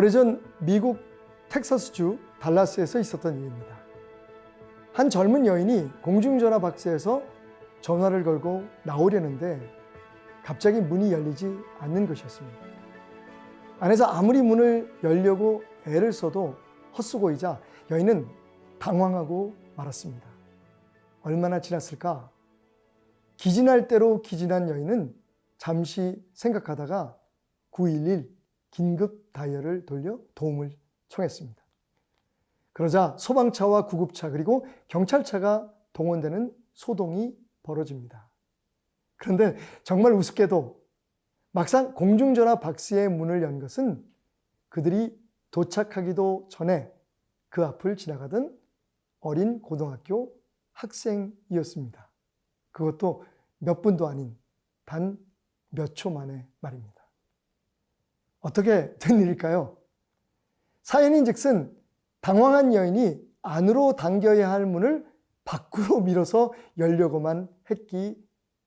오래전 미국 텍사스주 달라스에서 있었던 일입니다. 한 젊은 여인이 공중전화 박스에서 전화를 걸고 나오려는데 갑자기 문이 열리지 않는 것이었습니다. 안에서 아무리 문을 열려고 애를 써도 헛수고이자 여인은 당황하고 말았습니다. 얼마나 지났을까? 기진할 대로 기진한 여인은 잠시 생각하다가 911 긴급 다이얼을 돌려 도움을 청했습니다. 그러자 소방차와 구급차 그리고 경찰차가 동원되는 소동이 벌어집니다. 그런데 정말 우습게도 막상 공중전화 박스의 문을 연 것은 그들이 도착하기도 전에 그 앞을 지나가던 어린 고등학교 학생이었습니다. 그것도 몇 분도 아닌 단 몇 초 만의 말입니다. 어떻게 된 일일까요? 사연인 즉슨 당황한 여인이 안으로 당겨야 할 문을 밖으로 밀어서 열려고만 했기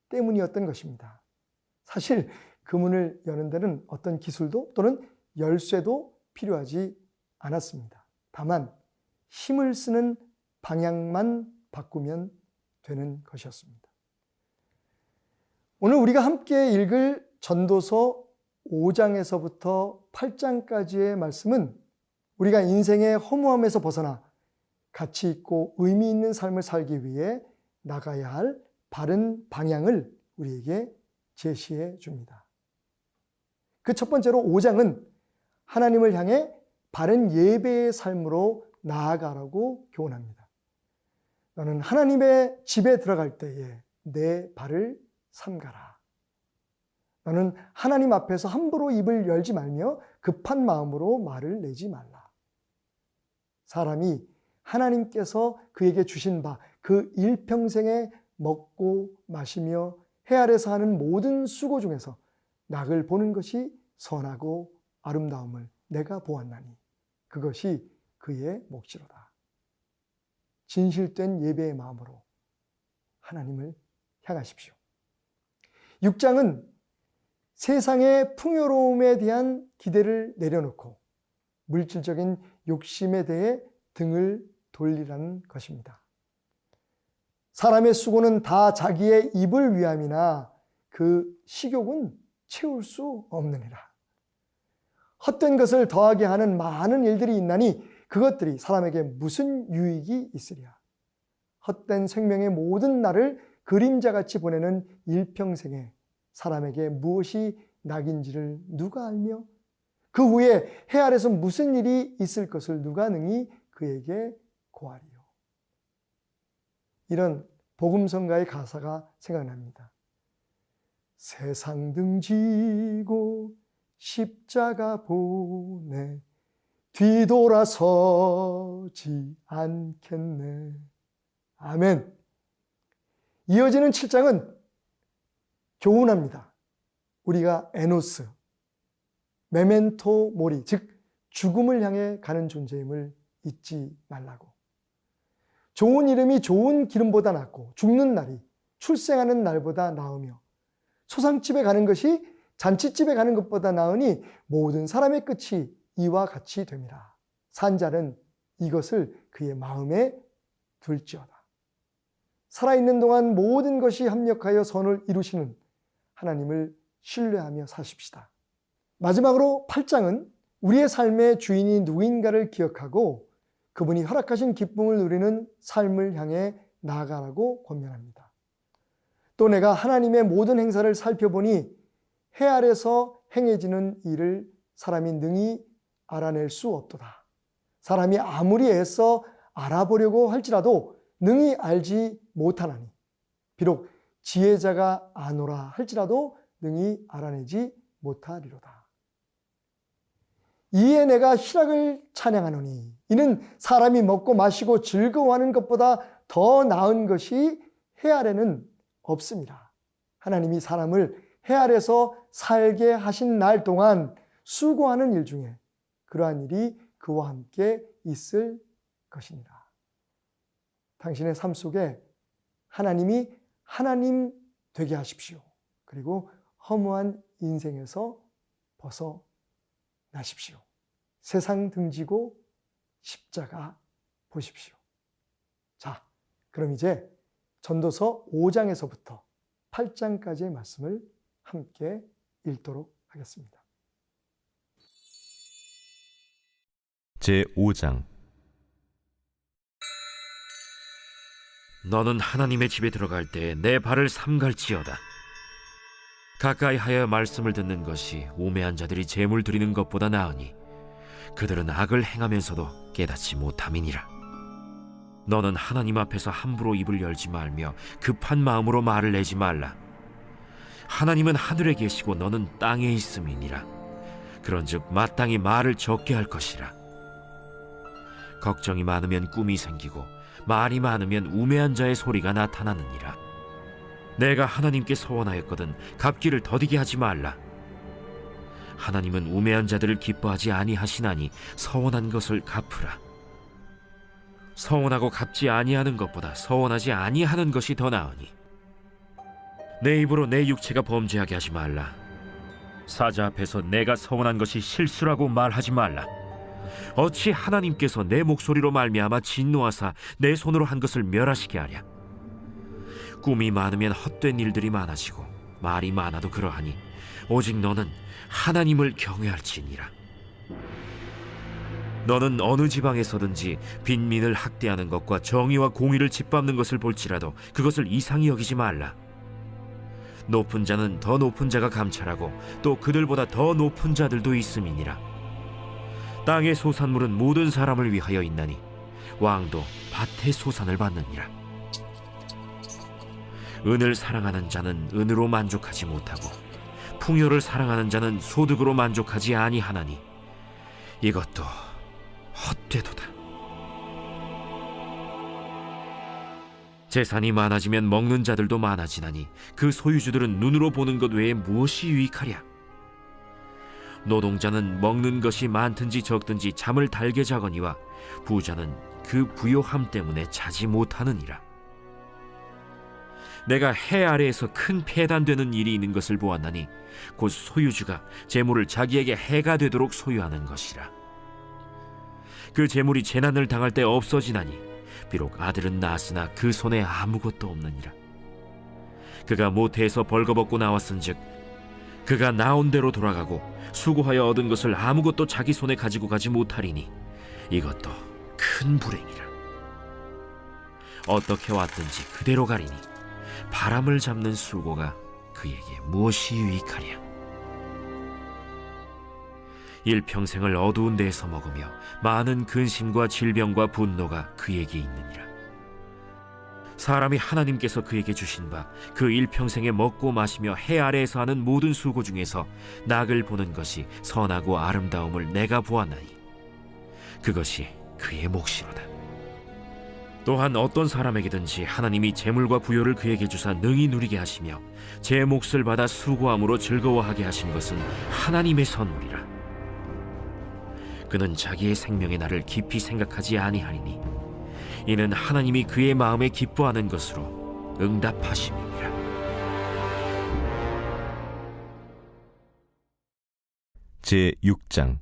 때문이었던 것입니다. 사실 그 문을 여는 데는 어떤 기술도 또는 열쇠도 필요하지 않았습니다. 다만 힘을 쓰는 방향만 바꾸면 되는 것이었습니다. 오늘 우리가 함께 읽을 전도서 5장에서부터 8장까지의 말씀은 우리가 인생의 허무함에서 벗어나 가치 있고 의미 있는 삶을 살기 위해 나가야 할 바른 방향을 우리에게 제시해 줍니다. 그 첫 번째로 5장은 하나님을 향해 바른 예배의 삶으로 나아가라고 교훈합니다. 너는 하나님의 집에 들어갈 때에 내 발을 삼가라. 너는 하나님 앞에서 함부로 입을 열지 말며 급한 마음으로 말을 내지 말라. 사람이 하나님께서 그에게 주신 바 그 일평생에 먹고 마시며 해 아래서 하는 모든 수고 중에서 낙을 보는 것이 선하고 아름다움을 내가 보았나니 그것이 그의 몫이로다. 진실된 예배의 마음으로 하나님을 향하십시오. 6장은 세상의 풍요로움에 대한 기대를 내려놓고 물질적인 욕심에 대해 등을 돌리라는 것입니다. 사람의 수고는 다 자기의 입을 위함이나 그 식욕은 채울 수 없느니라. 헛된 것을 더하게 하는 많은 일들이 있나니 그것들이 사람에게 무슨 유익이 있으랴. 헛된 생명의 모든 날을 그림자같이 보내는 일평생에 사람에게 무엇이 낙인지를 누가 알며 그 후에 해 아래서 무슨 일이 있을 것을 누가 능히 그에게 고하리요. 이런 복음성가의 가사가 생각납니다. 세상 등지고 십자가 보내 뒤돌아서지 않겠네. 아멘. 이어지는 7장은 교훈합니다. 우리가 에노스, 메멘토 모리, 즉 죽음을 향해 가는 존재임을 잊지 말라고. 좋은 이름이 좋은 기름보다 낫고 죽는 날이 출생하는 날보다 나으며 소상집에 가는 것이 잔치집에 가는 것보다 나으니 모든 사람의 끝이 이와 같이 됩니다. 산자는 이것을 그의 마음에 둘지어다. 살아있는 동안 모든 것이 합력하여 선을 이루시는 하나님을 신뢰하며 사십시다. 마지막으로 8장은 우리의 삶의 주인이 누구인가를 기억하고 그분이 허락하신 기쁨을 누리는 삶을 향해 나아가라고 권면합니다. 또 내가 하나님의 모든 행사를 살펴보니 해 아래서 행해지는 일을 사람이 능히 알아낼 수 없도다. 사람이 아무리 애써 알아보려고 할지라도 능히 알지 못하나니 비록 지혜자가 아노라 할지라도 능히 알아내지 못하리로다. 이에 내가 희락을 찬양하노니 이는 사람이 먹고 마시고 즐거워하는 것보다 더 나은 것이 해 아래는 없습니다. 하나님이 사람을 해 아래서 살게 하신 날 동안 수고하는 일 중에 그러한 일이 그와 함께 있을 것이니라. 당신의 삶 속에 하나님이 하나님 되게 하십시오. 그리고 허무한 인생에서 벗어나십시오. 세상 등지고 십자가 보십시오. 자, 그럼 이제 전도서 5장에서부터 8장까지의 말씀을 함께 읽도록 하겠습니다. 제 5장 너는 하나님의 집에 들어갈 때 내 발을 삼갈지어다. 가까이 하여 말씀을 듣는 것이 우매한 자들이 재물 드리는 것보다 나으니 그들은 악을 행하면서도 깨닫지 못함이니라. 너는 하나님 앞에서 함부로 입을 열지 말며 급한 마음으로 말을 내지 말라. 하나님은 하늘에 계시고 너는 땅에 있음이니라. 그런즉 마땅히 말을 적게 할 것이라. 걱정이 많으면 꿈이 생기고 말이 많으면 우매한 자의 소리가 나타나느니라. 내가 하나님께 서원하였거든 갚기를 더디게 하지 말라. 하나님은 우매한 자들을 기뻐하지 아니하시나니 서원한 것을 갚으라. 서원하고 갚지 아니하는 것보다 서원하지 아니하는 것이 더 나으니 내 입으로 내 육체가 범죄하게 하지 말라. 사자 앞에서 내가 서원한 것이 실수라고 말하지 말라. 어찌 하나님께서 내 목소리로 말미암아 진노하사 내 손으로 한 것을 멸하시게 하랴? 꿈이 많으면 헛된 일들이 많아지고 말이 많아도 그러하니 오직 너는 하나님을 경외할지니라. 너는 어느 지방에서든지 빈민을 학대하는 것과 정의와 공의를 짓밟는 것을 볼지라도 그것을 이상히 여기지 말라. 높은 자는 더 높은 자가 감찰하고 또 그들보다 더 높은 자들도 있음이니라 땅의 소산물은 모든 사람을 위하여 있나니 왕도 밭의 소산을 받느니라. 은을 사랑하는 자는 은으로 만족하지 못하고 풍요를 사랑하는 자는 소득으로 만족하지 아니하나니 이것도 헛되도다. 재산이 많아지면 먹는 자들도 많아지나니 그 소유주들은 눈으로 보는 것 외에 무엇이 유익하랴? 노동자는 먹는 것이 많든지 적든지 잠을 달게 자거니와 부자는 그 부요함 때문에 자지 못하느니라. 내가 해 아래에서 큰 폐단되는 일이 있는 것을 보았나니 곧 소유주가 재물을 자기에게 해가 되도록 소유하는 것이라. 그 재물이 재난을 당할 때 없어지나니 비록 아들은 낳았으나 그 손에 아무것도 없느니라. 그가 모태에서 벌거벗고 나왔은즉 그가 나온 대로 돌아가고 수고하여 얻은 것을 아무것도 자기 손에 가지고 가지 못하리니 이것도 큰 불행이라. 어떻게 왔든지 그대로 가리니 바람을 잡는 수고가 그에게 무엇이 유익하랴. 일평생을 어두운 데에서 먹으며 많은 근심과 질병과 분노가 그에게 있느니라. 사람이 하나님께서 그에게 주신 바 그 일평생에 먹고 마시며 해 아래에서 하는 모든 수고 중에서 낙을 보는 것이 선하고 아름다움을 내가 보았나니 그것이 그의 몫이로다. 또한 어떤 사람에게든지 하나님이 재물과 부요를 그에게 주사 능히 누리게 하시며 제 몫을 받아 수고함으로 즐거워하게 하신 것은 하나님의 선물이라. 그는 자기의 생명의 날을 깊이 생각하지 아니하리니 이는 하나님이 그의 마음에 기뻐하는 것으로 응답하심이니라. 제 6장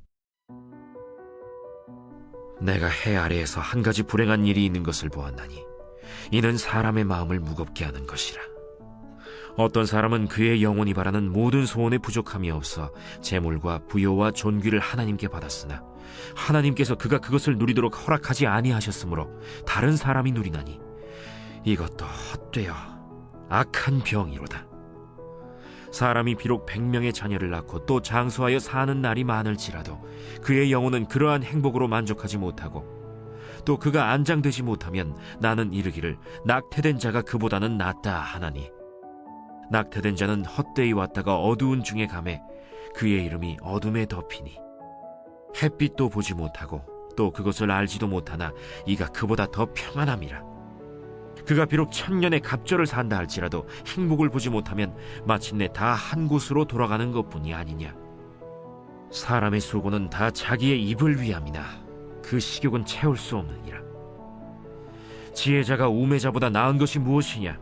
내가 해 아래에서 한 가지 불행한 일이 있는 것을 보았나니 이는 사람의 마음을 무겁게 하는 것이라. 어떤 사람은 그의 영혼이 바라는 모든 소원에 부족함이 없어 재물과 부요와 존귀를 하나님께 받았으나 하나님께서 그가 그것을 누리도록 허락하지 아니하셨으므로 다른 사람이 누리나니 이것도 헛되어 악한 병이로다. 사람이 비록 백명의 자녀를 낳고 또 장수하여 사는 날이 많을지라도 그의 영혼은 그러한 행복으로 만족하지 못하고 또 그가 안장되지 못하면 나는 이르기를 낙태된 자가 그보다는 낫다 하나니 낙태된 자는 헛되이 왔다가 어두운 중에 감해 그의 이름이 어둠에 덮이니 햇빛도 보지 못하고 또 그것을 알지도 못하나 이가 그보다 더 평안함이라. 그가 비록 천년의 갑절을 산다 할지라도 행복을 보지 못하면 마침내 다 한 곳으로 돌아가는 것뿐이 아니냐. 사람의 수고는 다 자기의 입을 위함이나 그 식욕은 채울 수 없느니라. 지혜자가 우매자보다 나은 것이 무엇이냐?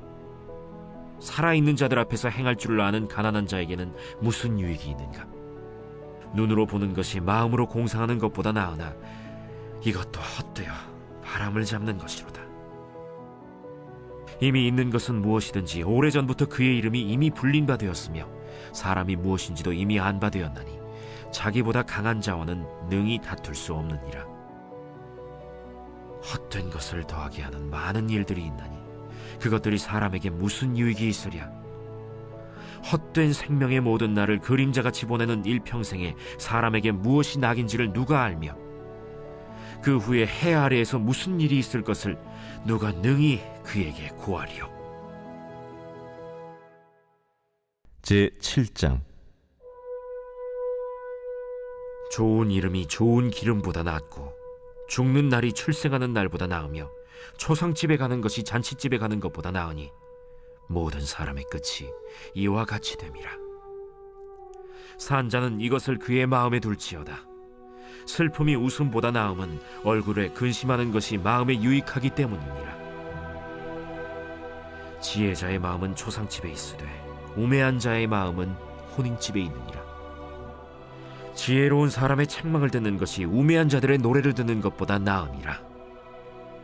살아있는 자들 앞에서 행할 줄을 아는 가난한 자에게는 무슨 유익이 있는가? 눈으로 보는 것이 마음으로 공상하는 것보다 나으나 이것도 헛되어 바람을 잡는 것이로다. 이미 있는 것은 무엇이든지 오래전부터 그의 이름이 이미 불린 바 되었으며 사람이 무엇인지도 이미 안 바 되었나니 자기보다 강한 자와는 능히 다툴 수 없느니라. 헛된 것을 더하게 하는 많은 일들이 있나니 그것들이 사람에게 무슨 유익이 있으랴? 헛된 생명의 모든 날을 그림자같이 보내는 일평생에 사람에게 무엇이 낙인지를 누가 알며 그 후에 해 아래에서 무슨 일이 있을 것을 누가 능히 그에게 구하리요? 제 7장 좋은 이름이 좋은 기름보다 낫고 죽는 날이 출생하는 날보다 나으며 초상집에 가는 것이 잔치집에 가는 것보다 나으니 모든 사람의 끝이 이와 같이 됨이라. 산자는 이것을 그의 마음에 둘지어다. 슬픔이 웃음보다 나음은 얼굴에 근심하는 것이 마음에 유익하기 때문이니라. 지혜자의 마음은 초상집에 있으되 우매한 자의 마음은 혼인집에 있느니라. 지혜로운 사람의 책망을 듣는 것이 우매한 자들의 노래를 듣는 것보다 나음이라.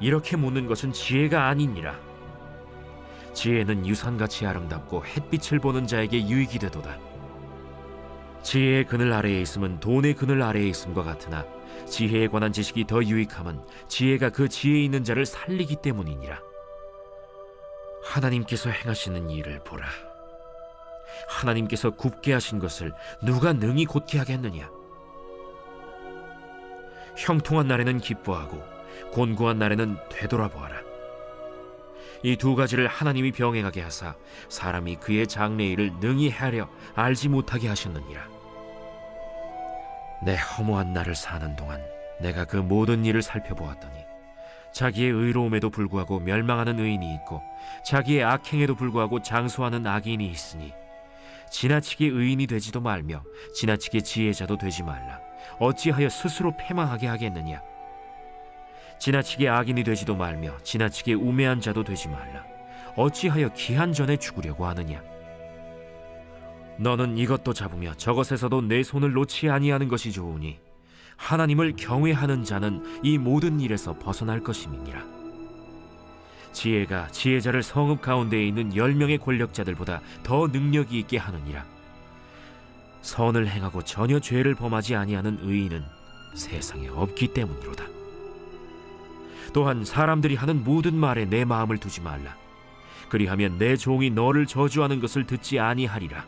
이렇게 묻는 것은 지혜가 아니니라. 지혜는 유산같이 아름답고 햇빛을 보는 자에게 유익이 되도다. 지혜의 그늘 아래에 있음은 돈의 그늘 아래에 있음과 같으나 지혜에 관한 지식이 더 유익함은 지혜가 그 지혜 있는 자를 살리기 때문이니라. 하나님께서 행하시는 일을 보라. 하나님께서 굽게 하신 것을 누가 능히 곧게 하겠느냐? 형통한 날에는 기뻐하고 곤고한 날에는 되돌아보아라. 이 두 가지를 하나님이 병행하게 하사 사람이 그의 장래일을 능히 하려 알지 못하게 하셨느니라. 내 허무한 날을 사는 동안 내가 그 모든 일을 살펴보았더니 자기의 의로움에도 불구하고 멸망하는 의인이 있고 자기의 악행에도 불구하고 장수하는 악인이 있으니 지나치게 의인이 되지도 말며 지나치게 지혜자도 되지 말라. 어찌하여 스스로 패망하게 하겠느냐? 지나치게 악인이 되지도 말며 지나치게 우매한 자도 되지 말라. 어찌하여 기한 전에 죽으려고 하느냐? 너는 이것도 잡으며 저것에서도 내 손을 놓지 아니하는 것이 좋으니 하나님을 경외하는 자는 이 모든 일에서 벗어날 것임이니라. 지혜가 지혜자를 성읍 가운데에 있는 열 명의 권력자들보다 더 능력이 있게 하느니라. 선을 행하고 전혀 죄를 범하지 아니하는 의인은 세상에 없기 때문이로다. 또한 사람들이 하는 모든 말에 내 마음을 두지 말라. 그리하면 내 종이 너를 저주하는 것을 듣지 아니하리라.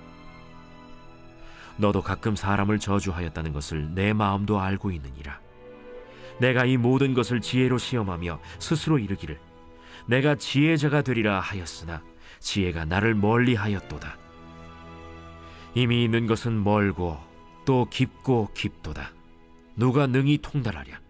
너도 가끔 사람을 저주하였다는 것을 내 마음도 알고 있느니라. 내가 이 모든 것을 지혜로 시험하며 스스로 이르기를 내가 지혜자가 되리라 하였으나 지혜가 나를 멀리하였도다. 이미 있는 것은 멀고 또 깊고 깊도다. 누가 능히 통달하랴?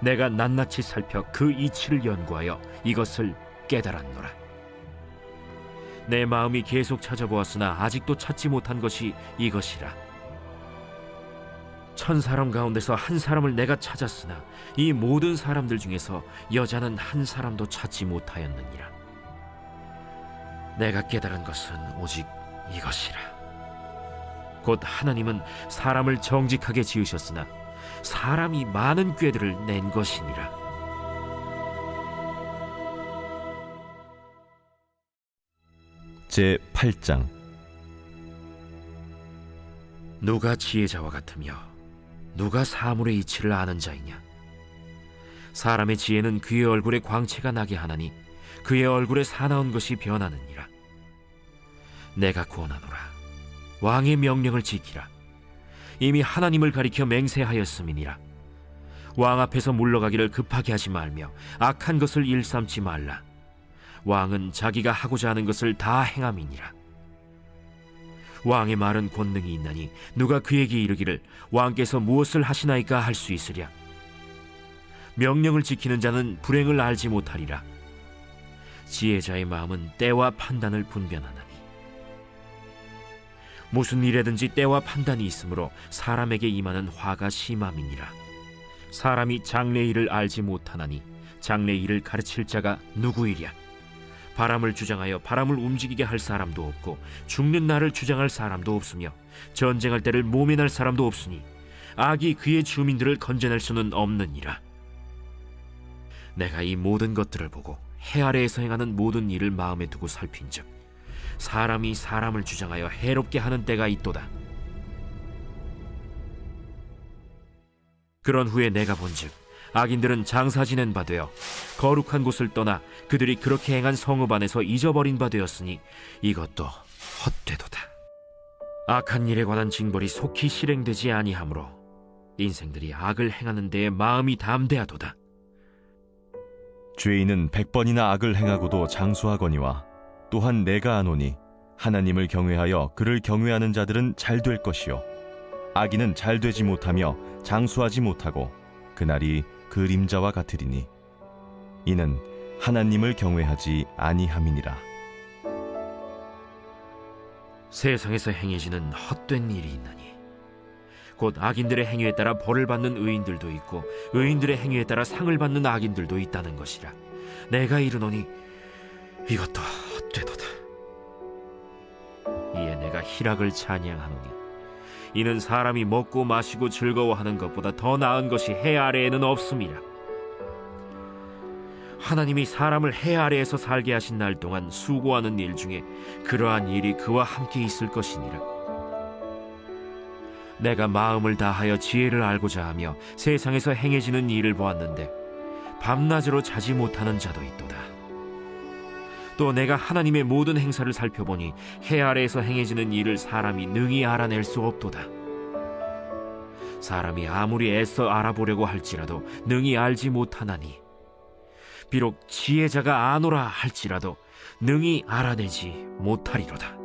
내가 낱낱이 살펴 그 이치를 연구하여 이것을 깨달았노라. 내 마음이 계속 찾아보았으나 아직도 찾지 못한 것이 이것이라. 천 사람 가운데서 한 사람을 내가 찾았으나 이 모든 사람들 중에서 여자는 한 사람도 찾지 못하였느니라. 내가 깨달은 것은 오직 이것이라. 곧 하나님은 사람을 정직하게 지으셨으나 사람이 많은 꾀들을 낸 것이니라. 제 8장 누가 지혜자와 같으며 누가 사물의 이치를 아는 자이냐? 사람의 지혜는 그의 얼굴에 광채가 나게 하나니 그의 얼굴에 사나운 것이 변하느니라. 내가 구원하노라. 왕의 명령을 지키라. 이미 하나님을 가리켜 맹세하였음이니라. 왕 앞에서 물러가기를 급하게 하지 말며 악한 것을 일삼지 말라. 왕은 자기가 하고자 하는 것을 다 행함이니라. 왕의 말은 권능이 있나니 누가 그에게 이르기를 왕께서 무엇을 하시나이까 할 수 있으랴. 명령을 지키는 자는 불행을 알지 못하리라. 지혜자의 마음은 때와 판단을 분별하나니 무슨 일에든지 때와 판단이 있으므로 사람에게 임하는 화가 심함이니라. 사람이 장래 일을 알지 못하나니 장래 일을 가르칠 자가 누구이랴? 바람을 주장하여 바람을 움직이게 할 사람도 없고 죽는 날을 주장할 사람도 없으며 전쟁할 때를 모면할 사람도 없으니 악이 그의 주민들을 건져낼 수는 없느니라. 내가 이 모든 것들을 보고 해 아래에서 행하는 모든 일을 마음에 두고 살핀즉 사람이 사람을 주장하여 해롭게 하는 때가 있도다. 그런 후에 내가 본즉 악인들은 장사 지낸 바 되어 거룩한 곳을 떠나 그들이 그렇게 행한 성읍 안에서 잊어버린 바 되었으니 이것도 헛되도다. 악한 일에 관한 징벌이 속히 실행되지 아니하므로 인생들이 악을 행하는 데에 마음이 담대하도다. 죄인은 백번이나 악을 행하고도 장수하거니와 또한 내가 아노니 하나님을 경외하여 그를 경외하는 자들은 잘 될 것이요. 악인은 잘 되지 못하며 장수하지 못하고 그날이 그림자와 같으리니 이는 하나님을 경외하지 아니함이니라. 세상에서 행해지는 헛된 일이 있나니 곧 악인들의 행위에 따라 벌을 받는 의인들도 있고 의인들의 행위에 따라 상을 받는 악인들도 있다는 것이라. 내가 이르노니 이것도 헛되도다 이에 내가 희락을 찬양하노니 이는 사람이 먹고 마시고 즐거워하는 것보다 더 나은 것이 해 아래에는 없음이라 하나님이 사람을 해 아래에서 살게 하신 날 동안 수고하는 일 중에 그러한 일이 그와 함께 있을 것이니라. 내가 마음을 다하여 지혜를 알고자 하며 세상에서 행해지는 일을 보았는데 밤낮으로 자지 못하는 자도 있도다. 또 내가 하나님의 모든 행사를 살펴보니 해 아래에서 행해지는 일을 사람이 능히 알아낼 수 없도다. 사람이 아무리 애써 알아보려고 할지라도 능히 알지 못하나니 비록 지혜자가 아노라 할지라도 능히 알아내지 못하리로다.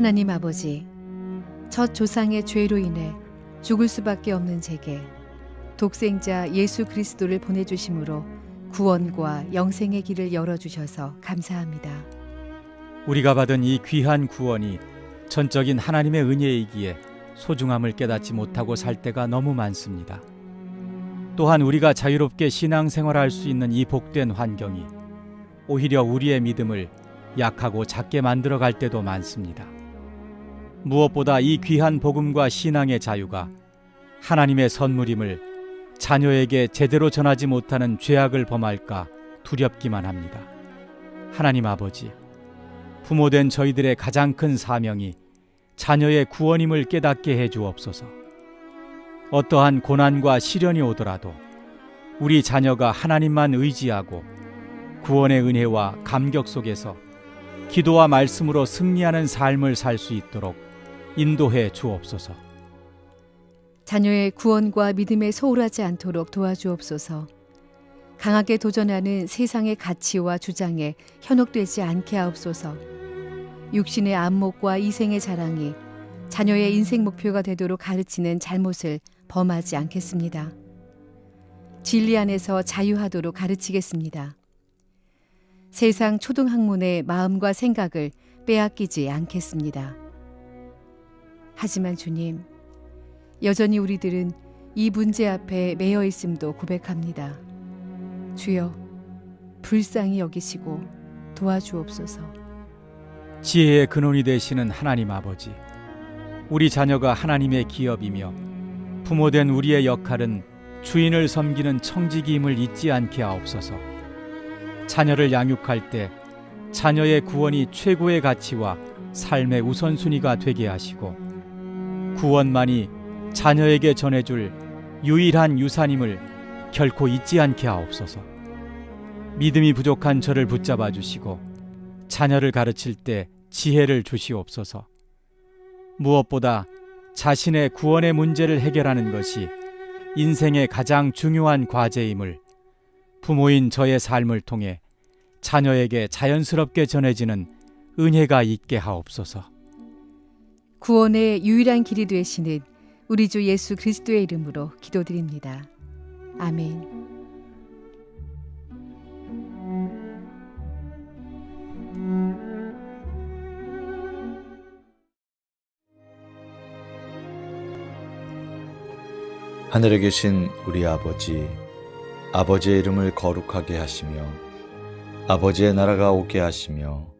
하나님 아버지, 첫 조상의 죄로 인해 죽을 수밖에 없는 제게 독생자 예수 그리스도를 보내주심으로 구원과 영생의 길을 열어주셔서 감사합니다. 우리가 받은 이 귀한 구원이 전적인 하나님의 은혜이기에 소중함을 깨닫지 못하고 살 때가 너무 많습니다. 또한 우리가 자유롭게 신앙생활할 수 있는 이 복된 환경이 오히려 우리의 믿음을 약하고 작게 만들어 갈 때도 많습니다. 무엇보다 이 귀한 복음과 신앙의 자유가 하나님의 선물임을 자녀에게 제대로 전하지 못하는 죄악을 범할까 두렵기만 합니다. 하나님 아버지, 부모된 저희들의 가장 큰 사명이 자녀의 구원임을 깨닫게 해 주옵소서. 어떠한 고난과 시련이 오더라도 우리 자녀가 하나님만 의지하고 구원의 은혜와 감격 속에서 기도와 말씀으로 승리하는 삶을 살 수 있도록 인도해 주옵소서. 자녀의 구원과 믿음에 소홀하지 않도록 도와주옵소서. 강하게 도전하는 세상의 가치와 주장에 현혹되지 않게 하옵소서. 육신의 안목과 이생의 자랑이 자녀의 인생 목표가 되도록 가르치는 잘못을 범하지 않겠습니다. 진리 안에서 자유하도록 가르치겠습니다. 세상 초등학문의 마음과 생각을 빼앗기지 않겠습니다. 하지만 주님, 여전히 우리들은 이 문제 앞에 매여 있음도 고백합니다. 주여, 불쌍히 여기시고 도와주옵소서. 지혜의 근원이 되시는 하나님 아버지, 우리 자녀가 하나님의 기업이며 부모된 우리의 역할은 주인을 섬기는 청지기임을 잊지 않게 하옵소서. 자녀를 양육할 때 자녀의 구원이 최고의 가치와 삶의 우선순위가 되게 하시고 구원만이 자녀에게 전해줄 유일한 유산임을 결코 잊지 않게 하옵소서. 믿음이 부족한 저를 붙잡아 주시고 자녀를 가르칠 때 지혜를 주시옵소서. 무엇보다 자신의 구원의 문제를 해결하는 것이 인생의 가장 중요한 과제임을 부모인 저의 삶을 통해 자녀에게 자연스럽게 전해지는 은혜가 있게 하옵소서. 구원의 유일한 길이 되시는 우리 주 예수 그리스도의 이름으로 기도드립니다. 아멘. 하늘에 계신 우리 아버지, 아버지의 이름을 거룩하게 하시며, 아버지의 나라가 오게 하시며,